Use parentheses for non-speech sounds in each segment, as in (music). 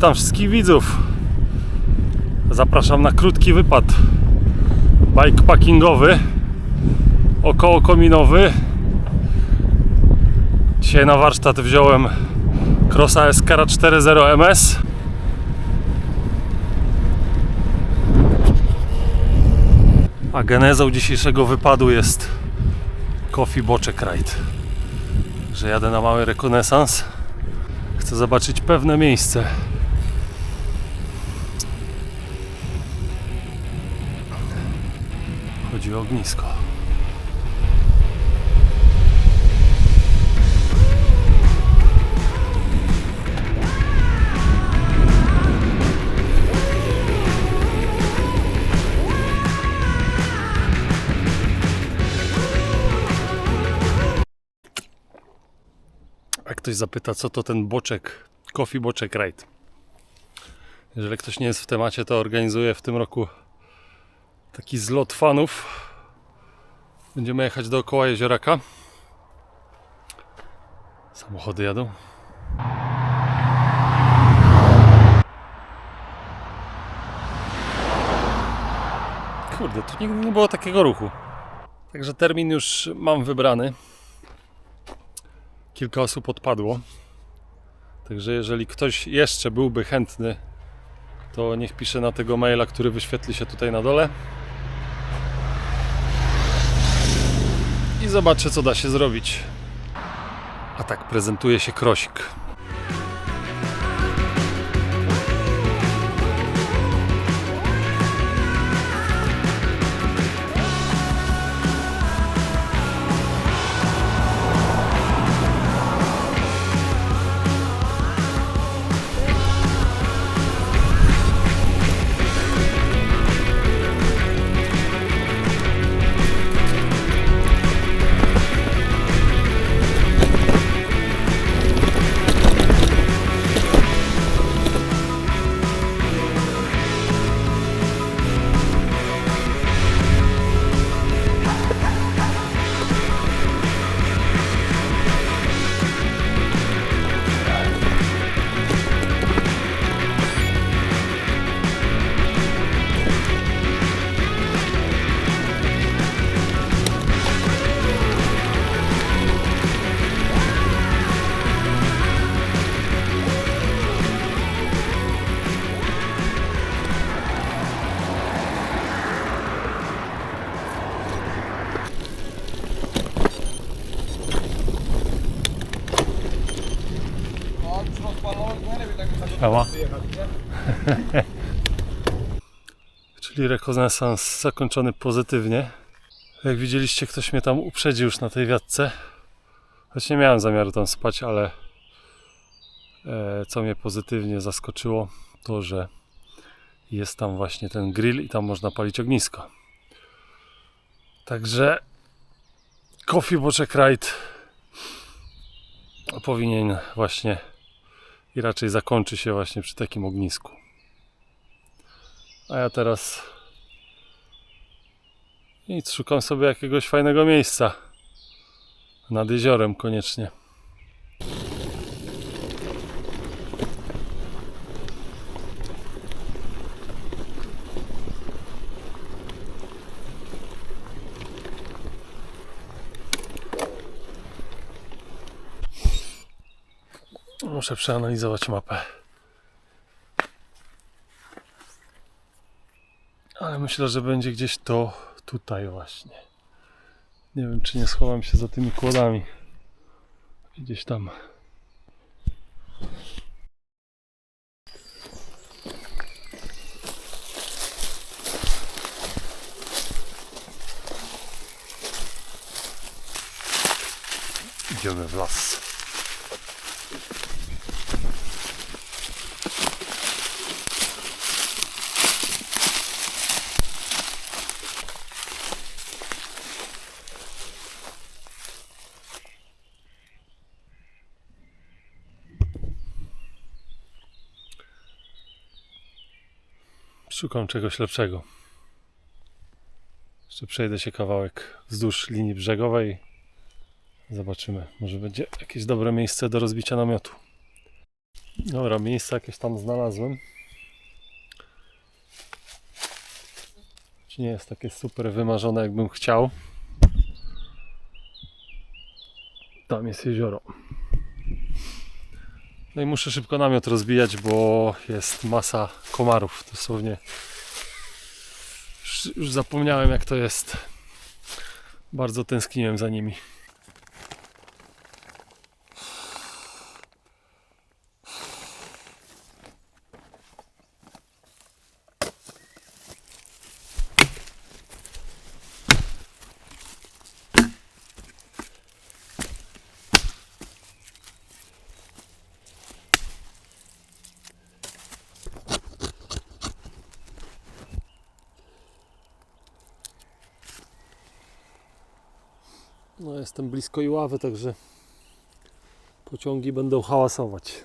Witam wszystkich widzów. Zapraszam na krótki wypad bikepackingowy, około kominowy. Dzisiaj na warsztat wziąłem Crossa Escara 4.0 MS. A genezą dzisiejszego wypadu jest Coffee Boczek Ride. Że jadę na mały rekonesans. Chcę zobaczyć pewne miejsce. O ognisko. Jak ktoś zapyta, co to ten boczek, Coffee Boczek Ride. Jeżeli ktoś nie jest w temacie, to organizuję w tym roku taki zlot fanów. Będziemy jechać dookoła jezioraka. Samochody jadą. Kurde, tu nigdy nie było takiego ruchu. Także termin już mam wybrany kilka osób odpadło. Także jeżeli ktoś jeszcze byłby chętny, to niech pisze na tego maila, który wyświetli się tutaj na dole. Zobaczę, co da się zrobić. A tak prezentuje się krosik. Siema. (laughs) Czyli rekonesans zakończony pozytywnie. Jak widzieliście, ktoś mnie tam uprzedził już na tej wiatce. Choć nie miałem zamiaru tam spać, ale e, co mnie pozytywnie zaskoczyło, to że jest tam właśnie ten grill i tam można palić ognisko. Także Coffee Boczek Ride powinien właśnie i raczej zakończy się właśnie przy takim ognisku. A ja teraz nic, szukam sobie jakiegoś fajnego miejsca nad jeziorem koniecznie. Muszę przeanalizować mapę. Ale myślę, że będzie gdzieś to tutaj właśnie. Nie wiem, czy nie schowam się za tymi kłodami. Gdzieś tam. Szukam czegoś lepszego. Jeszcze przejdę się kawałek wzdłuż linii brzegowej. Zobaczymy, może będzie jakieś dobre miejsce do rozbicia namiotu. Dobra, miejsce jakieś tam znalazłem. Choć nie jest takie super wymarzone, jakbym chciał. Tam jest jezioro. No i muszę szybko namiot rozbijać, bo jest masa komarów. Dosłownie. Już, już zapomniałem, jak to jest. Bardzo tęskniłem za nimi. No jestem blisko Iławy, także pociągi będą hałasować.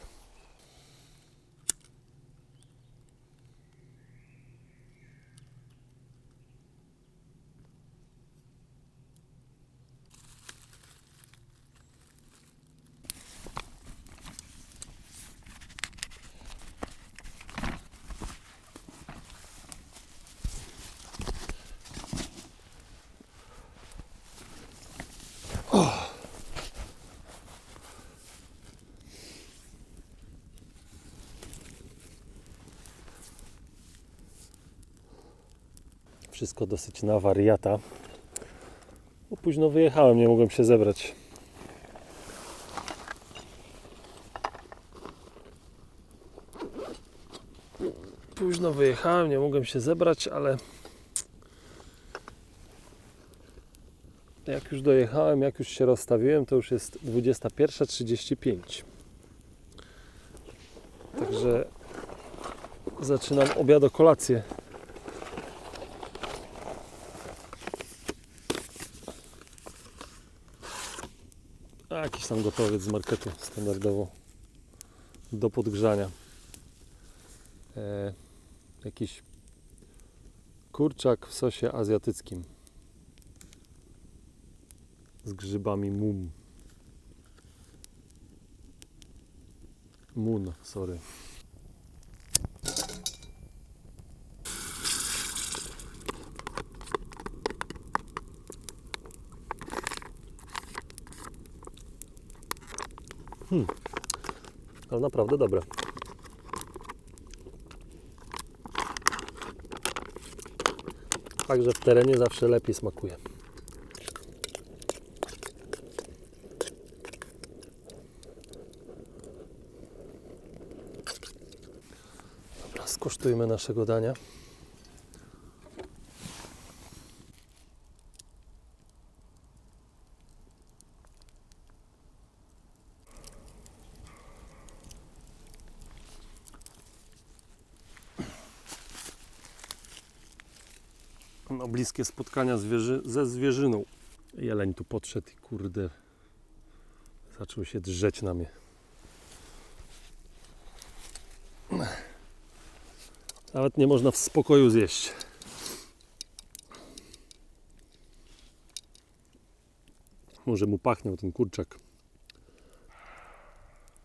Wszystko dosyć na wariata. Bo późno wyjechałem, nie mogłem się zebrać. Późno wyjechałem, nie mogłem się zebrać, ale jak już dojechałem, jak już się rozstawiłem, to już jest 21.35. Także zaczynam obiad kolację. Jakiś tam gotowiec z marketu standardowo do podgrzania. E, jakiś kurczak w sosie azjatyckim z grzybami mum. Mun, sorry. Ale naprawdę dobre. Także w terenie zawsze lepiej smakuje. Dobra, skosztujmy naszego dania. No, bliskie spotkania zwierzy ze zwierzyną. Jeleń tu podszedł i kurde zaczął się drzeć na mnie. Nawet nie można w spokoju zjeść. Może mu pachniał ten kurczak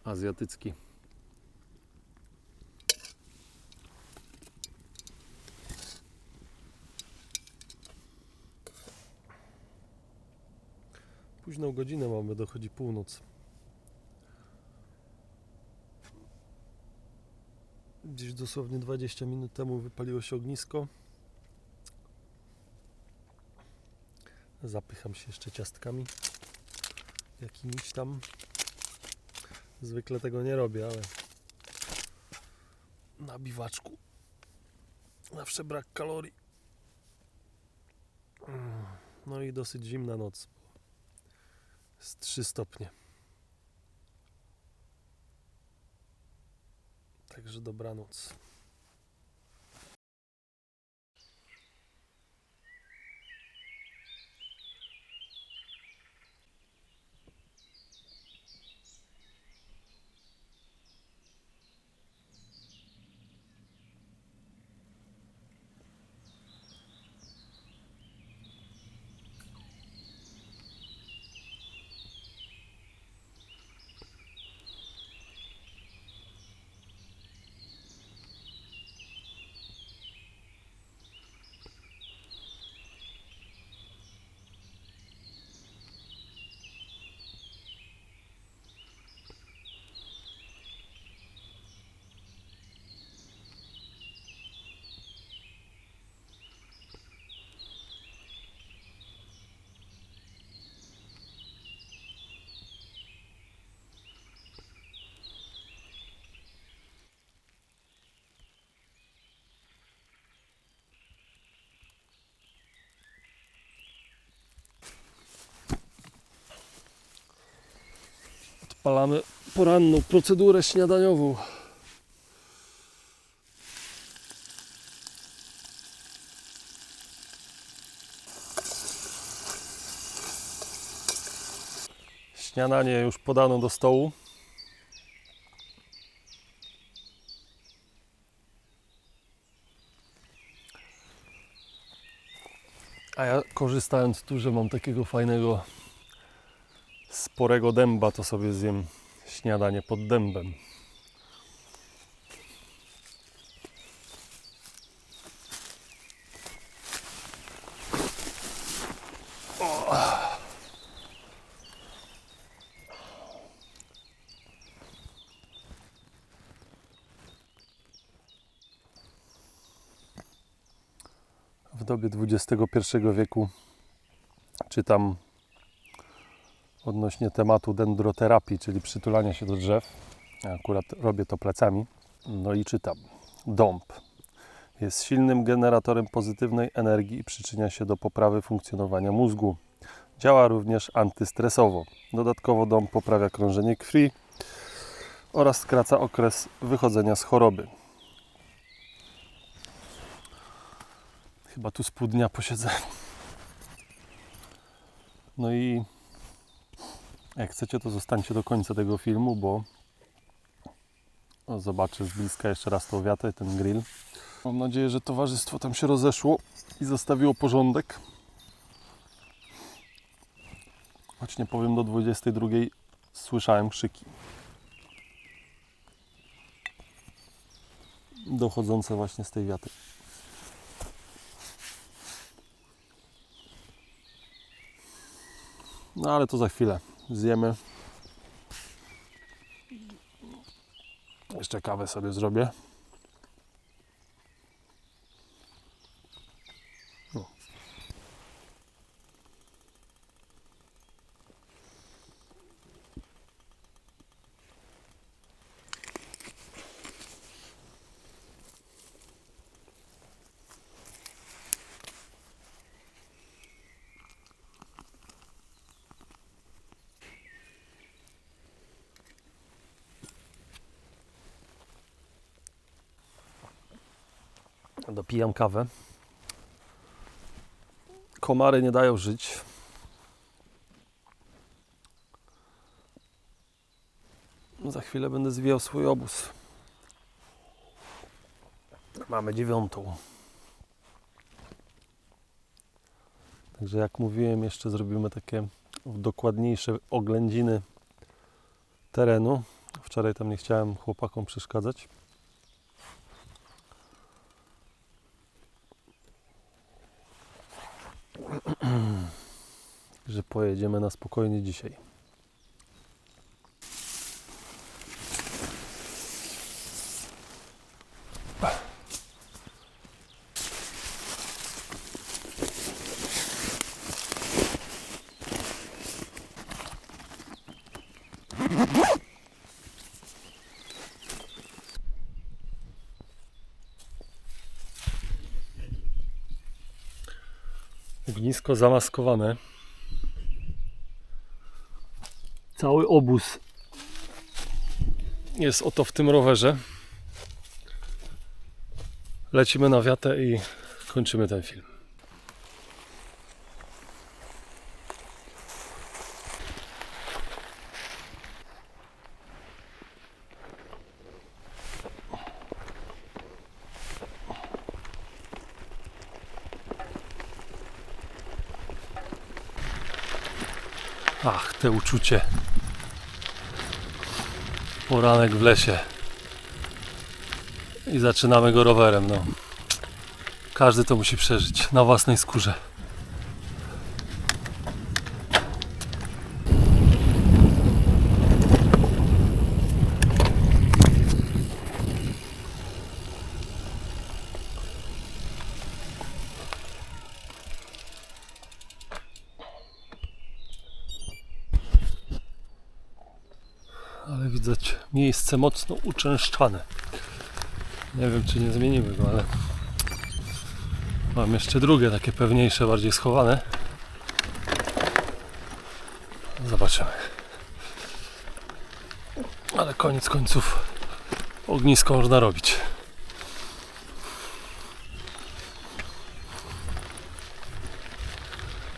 azjatycki. Późną godzinę mamy, dochodzi północ. Gdzieś dosłownie 20 minut temu wypaliło się ognisko. Zapycham się jeszcze ciastkami. Jakimiś tam. Zwykle tego nie robię, ale na biwaczku zawsze brak kalorii. Mm, No i dosyć zimna noc. Jest 3 stopnie. Także dobranoc. Odpalamy poranną procedurę śniadaniową. Śniadanie już podano do stołu. A ja korzystając tu, że mam takiego fajnego sporego dęba, to sobie zjem śniadanie pod dębem. W dobie XXI wieku czytam odnośnie tematu dendroterapii, czyli przytulania się do drzew. Ja Akurat robię to plecami. No i czytam. Dąb jest silnym generatorem pozytywnej energii i przyczynia się do poprawy funkcjonowania mózgu. Działa również antystresowo. Dodatkowo dąb poprawia krążenie krwi oraz skraca okres wychodzenia z choroby. Chyba tu z pół dnia posiedzę. No i jak chcecie, to zostańcie do końca tego filmu, bo zobaczę z bliska jeszcze raz tą wiatę, ten grill. Mam nadzieję, że towarzystwo tam się rozeszło i zostawiło porządek. Choć nie powiem, do 22 słyszałem krzyki. Dochodzące właśnie z tej wiaty. No ale to za chwilę. Zjemy. Jeszcze kawę sobie zrobię. Dopijam kawę. Komary nie dają żyć. Za chwilę będę zwijał swój obóz. Mamy dziewiątą. Także jak mówiłem, jeszcze zrobimy takie dokładniejsze oględziny terenu. Wczoraj tam nie chciałem chłopakom przeszkadzać. Że pojedziemy na spokojnie dzisiaj. Ognisko zamaskowane. Cały obóz jest oto w tym rowerze. Lecimy na wiatę i kończymy ten film. Te uczucie. Poranek w lesie. I zaczynamy go rowerem, no. Każdy to musi przeżyć na własnej skórze. Ale widać miejsce mocno uczęszczane. Nie wiem, czy nie zmienimy go, ale mam jeszcze drugie, takie pewniejsze, bardziej schowane. Zobaczymy. ale koniec końców ognisko można robić.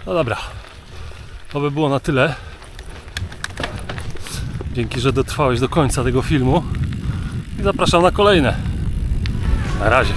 No dobra, to by było na tyle. Dzięki, że dotrwałeś do końca tego filmu i zapraszam na kolejne. Na razie.